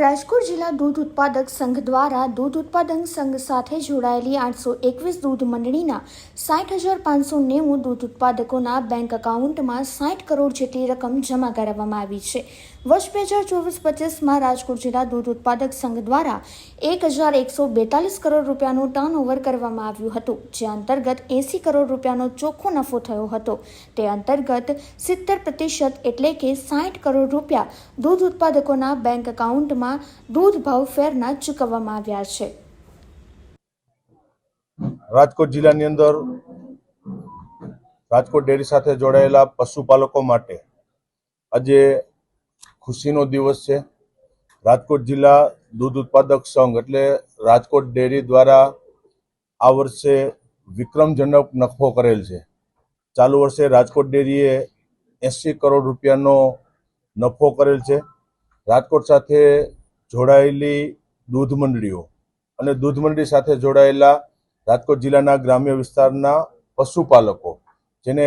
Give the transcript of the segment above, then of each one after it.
રાજકોટ જિલ્લા દૂધ ઉત્પાદક સંઘ દ્વારા દૂધ ઉત્પાદન સંઘ સાથે જોડાયેલી આઠસો એકવીસ દૂધ મંડળીના સાઠ હજાર પાંચસો નેવું દૂધ ઉત્પાદકોના બેંક એકાઉન્ટમાં સાઠ કરોડ જેટલી રકમ જમા કરાવવામાં આવી છે. વર્ષ બે હજાર ચોવીસ પચીસમાં રાજકોટ જિલ્લા દૂધ ઉત્પાદક સંઘ દ્વારા એક હજાર એકસો બેતાલીસ કરોડ રૂપિયાનું ટર્નઓવર કરવામાં આવ્યું હતું, જે અંતર્ગત એંસી કરોડ રૂપિયાનો ચોખ્ખો નફો થયો હતો. તે અંતર્ગત સિત્તેર પ્રતિશત એટલે કે સાઠ કરોડ રૂપિયા દૂધ ઉત્પાદકોના બેંક એકાઉન્ટમાં દૂધ ભાવ ફેરના ચૂકવવામાં આવ્યા છે. રાજકોટ જિલ્લાની અંદર રાજકોટ ડેરી સાથે જોડાયેલા પશુપાલકો માટે આજે ખુશીનો દિવસ છે. રાજકોટ જિલ્લા દૂધ ઉત્પાદક સંઘ એટલે રાજકોટ ડેરી દ્વારા આ વર્ષે વિક્રમજનક નફો કરેલ છે. ચાલુ વર્ષે રાજકોટ ડેરીએ એંસી કરોડ રૂપિયાનો નફો કરેલ છે. રાજકોટ સાથે જોડાયેલી દૂધ મંડળીઓ અને દૂધ મંડળી સાથે જોડાયેલા રાજકોટ જિલ્લાના ગ્રામ્ય વિસ્તારના પશુપાલકો, જેને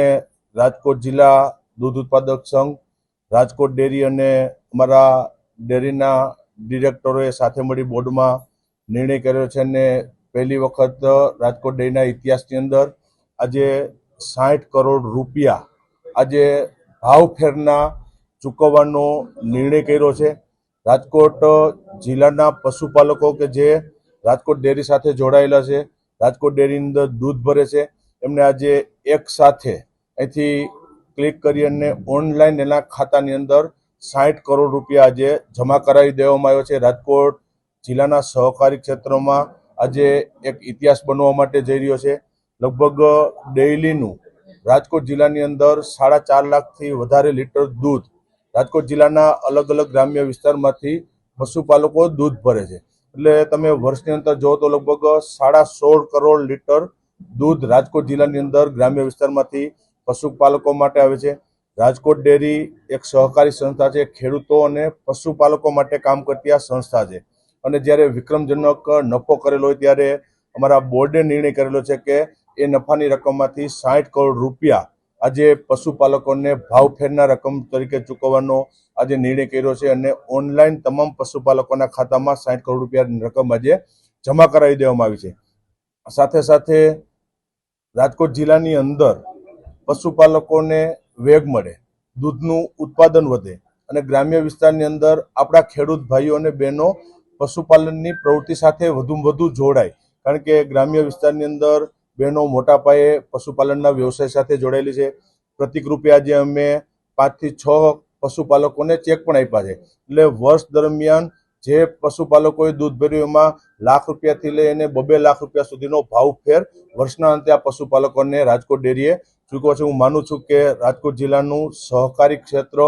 રાજકોટ જિલ્લા દૂધ ઉત્પાદક સંઘ, રાજકોટ ડેરી અને અમારા ડેરીના ડિરેક્ટરોએ સાથે મળી બોર્ડમાં નિર્ણય કર્યો છે અને પહેલી વખત રાજકોટ ડેરીના ઇતિહાસની અંદર આજે સાઠ કરોડ રૂપિયા આજે ભાવ ફેરના ચૂકવવાનો નિર્ણય કર્યો છે. રાજકોટ જિલ્લાના પશુપાલકો કે જે રાજકોટ ડેરી સાથે જોડાયેલા છે, રાજકોટ ડેરીની અંદર દૂધ ભરે છે, એમને આજે એક સાથે અહીંથી ક્લિક કરી અને ઓનલાઈન એના ખાતાની અંદર સાઠ કરોડ રૂપિયા આજે જમા કરાવી દેવામાં આવ્યો છે. રાજકોટ જિલ્લાના સહકારી ક્ષેત્રમાં આજે એક ઇતિહાસ બનવા માટે જઈ રહ્યો છે. લગભગ ડેઇલીનું રાજકોટ જિલ્લાની અંદર સાડા ચાર લાખથી વધારે લીટર દૂધ રાજકોટ જિલ્લાના અલગ અલગ ગ્રામ્ય વિસ્તારમાંથી પશુપાલકો દૂધ ભરે છે. એટલે તમે વર્ષની અંદર જો તો લગભગ સાડા સોળ કરોડ લીટર દૂધ રાજકોટ જિલ્લાની અંદર ગ્રામ્ય વિસ્તારમાંથી પશુપાલકો માટે આવે છે. રાજકોટ ડેરી એક સહકારી સંસ્થા છે, ખેડૂતો અને પશુપાલકો માટે કામ કરતી આ સંસ્થા છે. અને જ્યારે વિક્રમજનક નફો કરેલો હોય ત્યારે અમારા બોર્ડે નિર્ણય કરેલો છે કે એ નફાની રકમમાંથી સાઠ કરોડ રૂપિયા આજે પશુપાલકોને ભાવ ફેરના રકમ તરીકે ચૂકવવાનો આજે નિર્ણય કર્યો છે અને ઓનલાઈન તમામ પશુપાલકોના ખાતામાં સાઠ કરોડ રૂપિયાની રકમ આજે જમા કરાવી દેવામાં આવી છે. સાથે સાથે રાજકોટ જિલ્લાની અંદર પશુપાલકોને વેગ મળે, દૂધનું ઉત્પાદન વધે અને ગ્રામ્ય વિસ્તારની અંદર આપણા ખેડૂત ભાઈઓ અને બહેનો પશુપાલનની પ્રવૃત્તિ સાથે વધુમાં વધુ જોડાય. કારણ કે ગ્રામ્ય વિસ્તારની અંદર બહેનો મોટા પાયે પશુપાલનના વ્યવસાય સાથે જોડાયેલી છે. પ્રતિક રૂપે આજે અમે પાંચથી છ પશુપાલકોને ચેક પણ આપ્યા છે. એટલે વર્ષ દરમિયાન જે પશુપાલકોએ દૂધ ભર્યું એમાં લાખ રૂપિયાથી લઈ અને બબે લાખ રૂપિયા સુધીનો ભાવ ફેર વર્ષના અંતે આ પશુપાલકોને રાજકોટ ડેરીએ ચૂકવો છે. હું માનું છું કે રાજકોટ જિલ્લાનું સહકારી ક્ષેત્ર,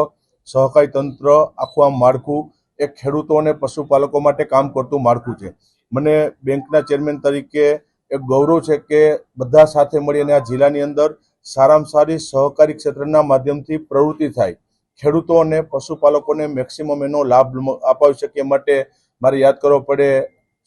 સહકારી તંત્ર આખું આ માળખું, એ ખેડૂતો અને પશુપાલકો માટે કામ કરતું માળખું છે. મને બેંકના ચેરમેન તરીકે એક ગૌરવ છે કે બધા સાથે મળીને આ જિલ્લાની અંદર સારામાં સારી સહકારી ક્ષેત્રના માધ્યમથી પ્રવૃત્તિ થાય. ખેડૂતો અને પશુપાલકોને મેક્સિમમ એનો લાભ અપાવી શકે માટે મારે યાદ કરવો પડે,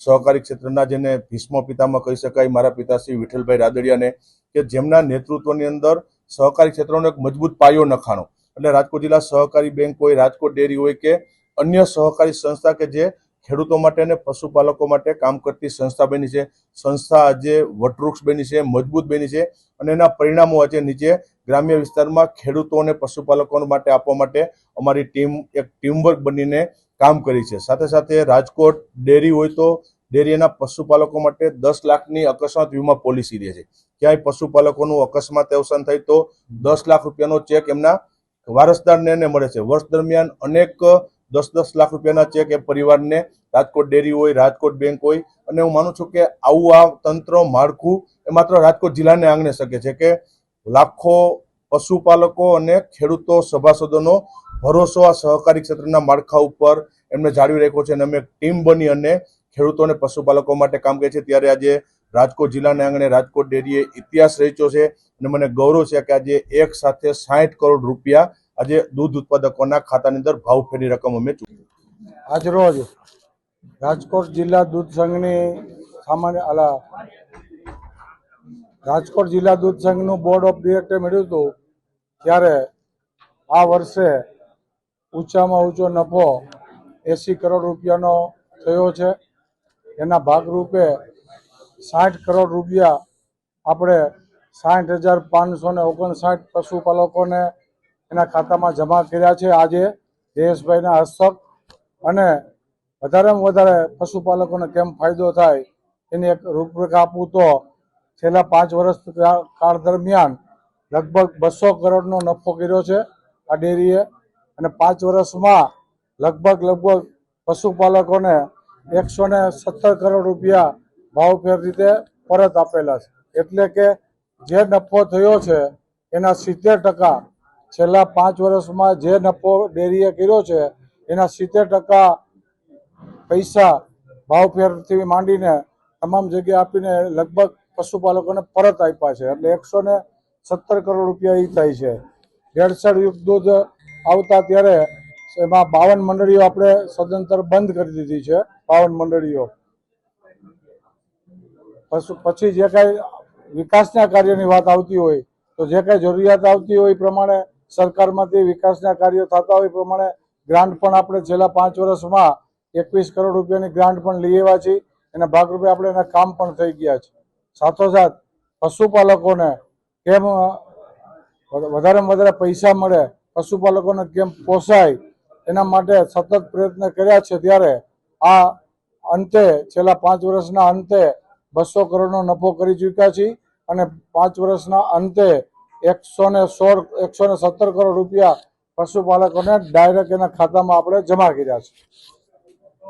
સહકારી ક્ષેત્રના જેને ભીષ્મ પિતામાં કહી શકાય, મારા પિતાશ્રી વિઠ્ઠલભાઈ રાદડિયાને, કે જેમના નેતૃત્વની અંદર સહકારી ક્ષેત્રનો એક મજબૂત પાયો નખાણો. એટલે રાજકોટ જિલ્લા સહકારી બેંક હોય, રાજકોટ ડેરી હોય કે અન્ય સહકારી સંસ્થા કે જે ખેડૂતો માટે અને પશુપાલકો માટે કામ કરતી સંસ્થા બની છે. સંસ્થા આજે વટવૃક્ષ બની છે, મજબૂત બની છે અને એના પરિણામો આજે નીચે ગ્રામ્ય વિસ્તારમાં ખેડૂતો અને પશુપાલકો માટે આપવા માટે અમારી ટીમ એક ટીમવર્ક બનીને કામ કરી છે. સાથે સાથે રાજકોટ ડેરી હોય તો ડેરીના પશુપાલકો માટે દસ લાખની અકસ્માત વીમા પોલિસી રહે છે. ક્યાંય પશુપાલકોનું અકસ્માત અવસાન થાય તો દસ લાખ રૂપિયાનો ચેક એમના વારસદારને મળે છે. વર્ષ દરમિયાન અનેક દસ દસ લાખ રૂપિયાના ચેક એ પરિવારને. રાજકોટ ડેરી હોય, રાજકોટ બેંક હોય. અને હું માનું છું કે આવું આ તંત્ર માળખું એ માત્ર રાજકોટ જિલ્લાને આંગણે શકે છે કે લાખો પશુપાલકો અને ખેડૂતો, સભાસદોનો ભરોસો આ સહકારી ક્ષેત્રના માળખા ઉપર એમને જાળવી રાખ્યો છે અને અમે ટીમ બની અને ખેડૂતો અને પશુપાલકો માટે કામ કરે છે ત્યારે આજે રાજકોટ જિલ્લાના આંગણે રાજકોટ ડેરીએ ઇતિહાસ રચ્યો છે અને મને ગૌરવ છે કે આજે એક સાથે સાઠ કરોડ રૂપિયા આજે દૂધ ઉત્પાદકોના ખાતાની અંદર ભાવ ફેરની રકમ અમે ચૂકવી આજરોજ રાજકોટ જિલ્લા દૂધ સંઘની સામાન્ય, અલા, રાજકોટ જિલ્લા દૂધ સંઘનું બોર્ડ ઓફ ડિરેક્ટર મળ્યું હતું ત્યારે આ વર્ષે ઊંચામાં ઊંચો નફો એંસી કરોડ રૂપિયાનો થયો છે. એના ભાગરૂપે સાઠ કરોડ રૂપિયા આપણે સાઠ હજાર પાંચસો ને ઓગણસાઠ પશુપાલકોને એના ખાતામાં જમા કર્યા છે. આજે જયેશભાઈના હસ્તક અને વધારેમાં વધારે પશુપાલકોને કેમ ફાયદો થાય એની એક રૂપરેખા આપું તો છેલ્લા પાંચ વર્ષ કાળ દરમિયાન લગભગ બસો કરોડનો નફો કર્યો છે આ ડેરીએ અને પાંચ વર્ષમાં લગભગ લગભગ પશુપાલકોને એકસો ને સત્તર કરોડ રૂપિયા ભાવફેર રીતે પરત આપેલા છે. એટલે કે જે નફો થયો છે એના સિત્તેર ટકા છેલ્લા પાંચ વર્ષમાં જે નફો ડેરીએ કર્યો છે, એના સિત્તેર ટકા પૈસા ભાવફેરથી માંડીને તમામ જગ્યાએ આપીને લગભગ પશુપાલકોને પરત આપ્યા છે. એટલે એકસો ને સત્તર કરોડ રૂપિયા એ થાય છે. ભેળસેળ યુક્ત દૂધ આવતા ત્યારે એમાં બાવન મંડળીઓ આપણે સદંતર બંધ કરી દીધી છે, બાવન મંડળીઓ. પછી જે કાંઈ વિકાસના કાર્યની વાત આવતી હોય, તો જે કાંઈ જરૂરિયાત આવતી હોય એ પ્રમાણે સરકારમાંથી વિકાસના કાર્યો થતા હોય પ્રમાણે ગ્રાન્ટ પણ આપણે છેલ્લા પાંચ વર્ષમાં એકવીસ કરોડ રૂપિયાની ગ્રાન્ટ પણ લઈ આવ્યા છીએ. એના ભાગરૂપે આપણે એના કામ પણ થઈ ગયા છે. સાથોસાથ પશુપાલકોને કેમ વધારેમાં વધારે પૈસા મળે, પશુપાલકોને કેમ પોસાય, એના માટે સતત પ્રયત્ન કર્યા છે ત્યારે આ અંતે, છેલ્લા પાંચ વર્ષના અંતે બસો કરોડનો નફો કરી ચૂક્યા છીએ અને પાંચ વર્ષના અંતે એકસો ને સોળ એકસો ને સત્તર કરોડ રૂપિયા પશુપાલકોને ડાયરેક્ટ એના ખાતામાં આપણે જમા કર્યા છે.